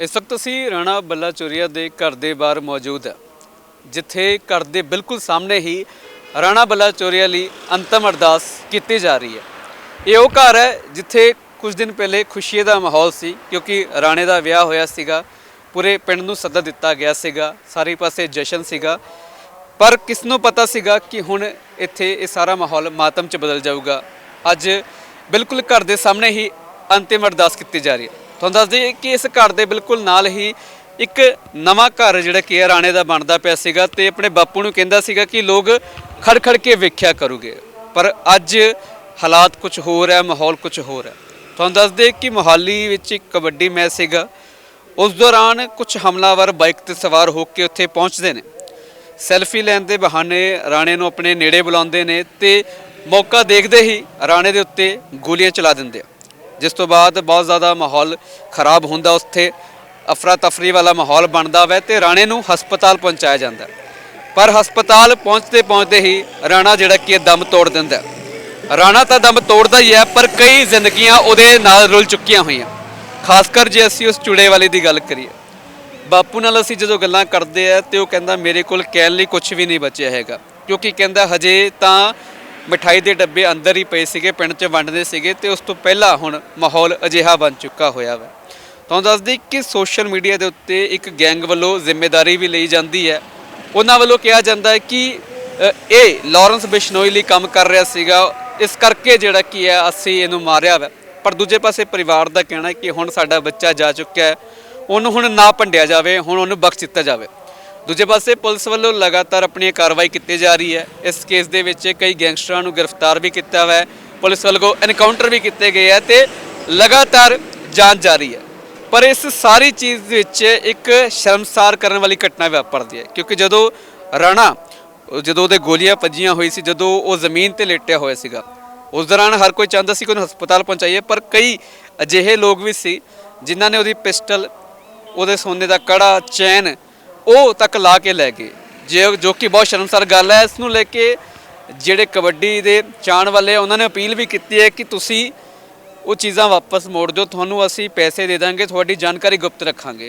ਇਸ ਵਕਤ ਅਸੀਂ ਰਾਣਾ ਬੱਲਾਚੋਰੀਆ ਦੇ ਘਰ ਦੇ ਬਾਹਰ ਮੌਜੂਦ ਹਾਂ, ਜਿੱਥੇ ਘਰ ਦੇ ਬਿਲਕੁਲ ਸਾਹਮਣੇ ਹੀ ਰਾਣਾ ਬੱਲਾਚੋਰੀਆ ਲਈ ਅੰਤਮ ਅਰਦਾਸ ਕੀਤੀ ਜਾ ਰਹੀ ਹੈ। ਇਹ ਉਹ ਘਰ ਹੈ ਜਿੱਥੇ ਕੁਝ ਦਿਨ ਪਹਿਲੇ ਖੁਸ਼ੀ ਦਾ ਮਾਹੌਲ ਸੀ, ਕਿਉਂਕਿ ਰਾਣੇ ਦਾ ਵਿਆਹ ਹੋਇਆ ਸੀਗਾ, ਪੂਰੇ ਪਿੰਡ ਨੂੰ ਸੱਦਾ ਦਿੱਤਾ ਗਿਆ ਸੀਗਾ, ਸਾਰੇ ਪਾਸੇ ਜਸ਼ਨ ਸੀਗਾ। ਪਰ ਕਿਸ ਨੂੰ ਪਤਾ ਸੀਗਾ ਕਿ ਹੁਣ ਇੱਥੇ ਇਹ ਸਾਰਾ ਮਾਹੌਲ ਮਾਤਮ ਚ ਬਦਲ ਜਾਊਗਾ। ਅੱਜ ਬਿਲਕੁਲ ਘਰ ਦੇ ਸਾਹਮਣੇ ਹੀ ਅੰਤਿਮ ਅਰਦਾਸ ਕੀਤੀ ਜਾ ਰਹੀ ਹੈ। ਤੁਹਾਨੂੰ ਦੱਸ ਦਈਏ ਕਿ ਇਸ ਘਰ ਦੇ ਬਿਲਕੁਲ ਨਾਲ ਹੀ ਇੱਕ ਨਵਾਂ ਘਰ ਜਿਹੜਾ ਕਿ ਹੈ, ਰਾਣੇ ਦਾ ਬਣਦਾ ਪਿਆ ਸੀਗਾ ਤੇ ਆਪਣੇ ਬਾਪੂ ਨੂੰ ਕਹਿੰਦਾ ਸੀਗਾ ਕਿ ਲੋਕ ਖੜ ਖੜ ਕੇ ਵੇਖਿਆ ਕਰੂਗੇ। ਪਰ ਅੱਜ ਹਾਲਾਤ ਕੁਝ ਹੋਰ ਹੈ, ਮਾਹੌਲ ਕੁਝ ਹੋਰ ਹੈ। ਤੁਹਾਨੂੰ ਦੱਸ ਦਈਏ ਕਿ ਮੋਹਾਲੀ ਵਿੱਚ ਇੱਕ ਕਬੱਡੀ ਮੈਚ ਸੀਗਾ। ਉਸ ਦੌਰਾਨ ਕੁਝ ਹਮਲਾਵਰ ਬਾਈਕ ਤੇ ਸਵਾਰ ਹੋ ਕੇ ਉੱਥੇ ਪਹੁੰਚਦੇ ਨੇ। ਸੈਲਫੀ ਲੈਣ ਦੇ ਬਹਾਨੇ ਰਾਣੇ ਨੂੰ ਆਪਣੇ ਨੇੜੇ ਬੁਲਾਉਂਦੇ ਨੇ ਤੇ ਮੌਕਾ ਦੇਖਦੇ ਹੀ ਰਾਣੇ ਦੇ ਉੱਤੇ ਗੋਲੀਆਂ ਚਲਾ ਦਿੰਦੇ ਆ। ਜਿਸ ਤੋਂ ਬਾਅਦ ਬਹੁਤ ਜ਼ਿਆਦਾ ਮਾਹੌਲ ਖਰਾਬ ਹੁੰਦਾ ਉੱਥੇ ਅਫਰਾ ਤਫਰੀ ਵਾਲਾ ਮਾਹੌਲ ਬਣਦਾ ਵੈ ਤੇ ਰਾਣੇ ਨੂੰ ਹਸਪਤਾਲ ਪਹੁੰਚਾਇਆ ਜਾਂਦਾ। ਪਰ ਹਸਪਤਾਲ ਪਹੁੰਚਦੇ ਪਹੁੰਚਦੇ ਹੀ ਰਾਣਾ ਜਿਹੜਾ ਕਿ ਦਮ ਤੋੜ ਦਿੰਦਾ ਰਾਣਾ ਤਾਂ ਦਮ ਤੋੜਦਾ ਹੀ ਹੈ, ਪਰ ਕਈ ਜ਼ਿੰਦਗੀਆਂ ਉਹਦੇ ਨਾਲ ਰੁਲ ਚੁੱਕੀਆਂ ਹੋਈਆਂ। ਖਾਸ ਕਰ ਜੇ ਅਸੀਂ ਉਸ ਚੁੜੇ ਵਾਲੇ ਦੀ ਗੱਲ ਕਰੀਏ। ਬਾਪੂ ਨਾਲ ਅਸੀਂ ਜਦੋਂ ਗੱਲਾਂ ਕਰਦੇ ਆ ਤੇ ਉਹ ਕਹਿੰਦਾ ਮੇਰੇ ਕੋਲ ਕਹਿਣ ਲਈ ਕੁਝ ਵੀ ਨਹੀਂ ਬਚਿਆ ਹੈਗਾ। ਕਿਉਂਕਿ ਕਹਿੰਦਾ ਹਜੇ ਤਾਂ ਮਠਾਈ ਦੇ ਡੱਬੇ ਅੰਦਰ ਹੀ ਪਏ ਸੀਗੇ, ਪਿੰਡ 'ਚ ਵੰਡਦੇ ਸੀਗੇ ਤੇ ਉਸ ਤੋਂ ਪਹਿਲਾਂ ਹੁਣ ਮਾਹੌਲ ਅਜਿਹਾ ਬਣ ਚੁੱਕਾ ਹੋਇਆ ਵਾ। ਤੁਹਾਨੂੰ ਦੱਸਦੀ ਕਿ ਸੋਸ਼ਲ ਮੀਡੀਆ ਦੇ ਉੱਤੇ ਇੱਕ ਗੈਂਗ ਵੱਲੋਂ ਜ਼ਿੰਮੇਵਾਰੀ ਵੀ ਲਈ ਜਾਂਦੀ ਹੈ। ਉਹਨਾਂ ਵੱਲੋਂ ਕਿਹਾ ਜਾਂਦਾ ਹੈ ਕਿ ਇਹ ਲਾਰੈਂਸ ਬਿਸ਼ਨੋਈ ਲਈ ਕੰਮ ਕਰ ਰਿਹਾ ਸੀਗਾ। ਇਸ ਕਰਕੇ ਜਿਹੜਾ ਕੀ ਹੈ ਅਸੀਂ ਇਹਨੂੰ ਮਾਰਿਆ ਵਾ। ਪਰ ਦੂਜੇ ਪਾਸੇ ਪਰਿਵਾਰ ਦਾ ਕਹਿਣਾ ਹੈ ਕਿ ਹੁਣ ਸਾਡਾ ਬੱਚਾ ਜਾ ਚੁੱਕਿਆ ਹੈ। ਉਹਨੂੰ ਹੁਣ ਨਾ ਭੰਡਿਆ ਜਾਵੇ, ਹੁਣ ਉਹਨੂੰ ਬਖਸ਼ ਦਿੱਤਾ ਜਾਵੇ। ਦੂਜੇ ਪਾਸੇ ਪੁਲਿਸ ਵੱਲੋਂ ਲਗਾਤਾਰ ਆਪਣੀ ਕਾਰਵਾਈ ਕੀਤੀ ਜਾ ਰਹੀ ਹੈ। ਇਸ ਕੇਸ ਦੇ ਵਿੱਚ ਕਈ ਗੈਂਗਸਟਰਾਂ ਨੂੰ ਗ੍ਰਿਫਤਾਰ ਵੀ ਕੀਤਾ ਹੋਇਆ ਹੈ। ਪੁਲਿਸ ਵੱਲੋਂ ਐਨਕਾਊਂਟਰ ਵੀ ਕੀਤੇ ਗਏ ਹੈ ਤੇ ਲਗਾਤਾਰ ਜਾਂਚ ਜਾਰੀ ਹੈ। ਪਰ ਇਸ ਸਾਰੀ ਚੀਜ਼ ਵਿੱਚ ਇੱਕ ਸ਼ਰਮਸਾਰ ਕਰਨ ਵਾਲੀ ਘਟਨਾ ਵਾਪਰਦੀ ਹੈ ਕਿਉਂਕਿ ਜਦੋਂ ਰਾਣਾ, ਜਦੋਂ ਉਹਦੇ ਗੋਲੀਆਂ ਵੱਜੀਆਂ ਹੋਈ ਸੀ, ਜਦੋਂ ਉਹ ਜ਼ਮੀਨ ਤੇ ਲੇਟਿਆ ਹੋਇਆ ਸੀਗਾ, ਉਸ ਦੌਰਾਨ ਹਰ ਕੋਈ ਚਾਹੁੰਦਾ ਸੀ ਕਿ ਉਹਨੂੰ ਹਸਪਤਾਲ ਪਹੁੰਚਾਈਏ, ਪਰ ਕਈ ਅਜਿਹੇ ਲੋਕ ਵੀ ਸੀ ਜਿਨ੍ਹਾਂ ਨੇ ਉਹਦੀ ਪਿਸਟਲ, ਉਹਦੇ ਸੋਨੇ ਦਾ ਕੜਾ, ਚੈਨ ਉਹ ਤੱਕ ਲਾ ਕੇ ਲੈ ਗਏ। ਜੇ ਜੋ ਕਿ ਬਹੁਤ ਸ਼ਰਮਸਾਰ ਗੱਲ ਹੈ, ਇਸ ਨੂੰ ਲੈ ਕੇ ਜਿਹੜੇ ਕਬੱਡੀ ਦੇ ਚਾਹਣ ਵਾਲੇ ਉਹਨਾਂ ਨੇ ਅਪੀਲ ਵੀ ਕੀਤੀ ਹੈ ਕਿ ਤੁਸੀਂ ਉਹ ਚੀਜ਼ਾਂ ਵਾਪਸ ਮੋੜ ਦਿਓ। ਤੁਹਾਨੂੰ ਅਸੀਂ ਪੈਸੇ ਦੇ ਦਾਂਗੇ, ਤੁਹਾਡੀ ਜਾਣਕਾਰੀ ਗੁਪਤ ਰੱਖਾਂਗੇ।